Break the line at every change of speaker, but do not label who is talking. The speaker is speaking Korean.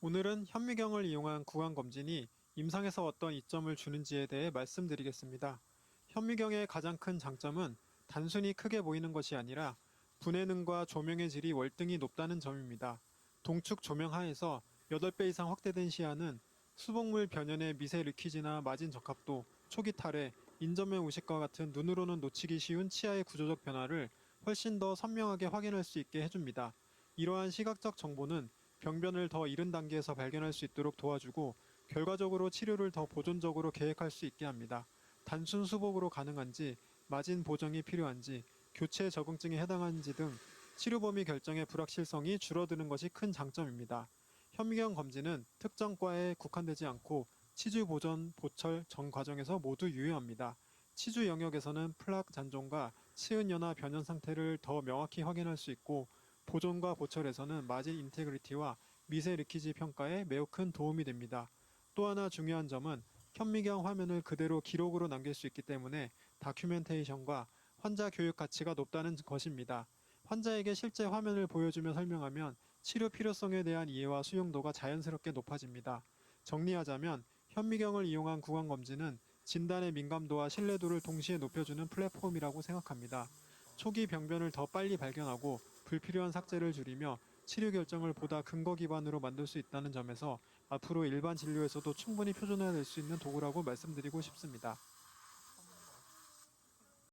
오늘은 현미경을 이용한 구강검진이 임상에서 어떤 이점을 주는지에 대해 말씀드리겠습니다. 현미경의 가장 큰 장점은 단순히 크게 보이는 것이 아니라 분해 능과 조명의 질이 월등히 높다는 점입니다. 동축 조명 하에서 8배 이상 확대된 시야는 수복물 변연의 미세 르키즈나 마진 적합도, 초기 탈해, 인접면 우식과 같은 눈으로는 놓치기 쉬운 치아의 구조적 변화를 훨씬 더 선명하게 확인할 수 있게 해줍니다. 이러한 시각적 정보는 병변을 더 이른 단계에서 발견할 수 있도록 도와주고 결과적으로 치료를 더 보존적으로 계획할 수 있게 합니다. 단순 수복으로 가능한지, 마진 보정이 필요한지, 교체 적응증에 해당하는지 등 치료 범위 결정의 불확실성이 줄어드는 것이 큰 장점입니다. 현미경 검진은 특정 과에 국한되지 않고 치주 보존, 보철 전 과정에서 모두 유효합니다. 치주 영역에서는 플락 잔존과 치은 연화 변형 상태를 더 명확히 확인할 수 있고 보존과 보철에서는 마진 인테그리티와 미세 리키지 평가에 매우 큰 도움이 됩니다. 또 하나 중요한 점은 현미경 화면을 그대로 기록으로 남길 수 있기 때문에 다큐멘테이션과 환자 교육 가치가 높다는 것입니다. 환자에게 실제 화면을 보여주며 설명하면 치료 필요성에 대한 이해와 수용도가 자연스럽게 높아집니다. 정리하자면 현미경을 이용한 구강 검진은 진단의 민감도와 신뢰도를 동시에 높여주는 플랫폼이라고 생각합니다. 초기 병변을 더 빨리 발견하고 불필요한 삭제를 줄이며 치료 결정을 보다 근거 기반으로 만들 수 있다는 점에서 앞으로 일반 진료에서도 충분히 표준화될 수 있는 도구라고 말씀드리고 싶습니다.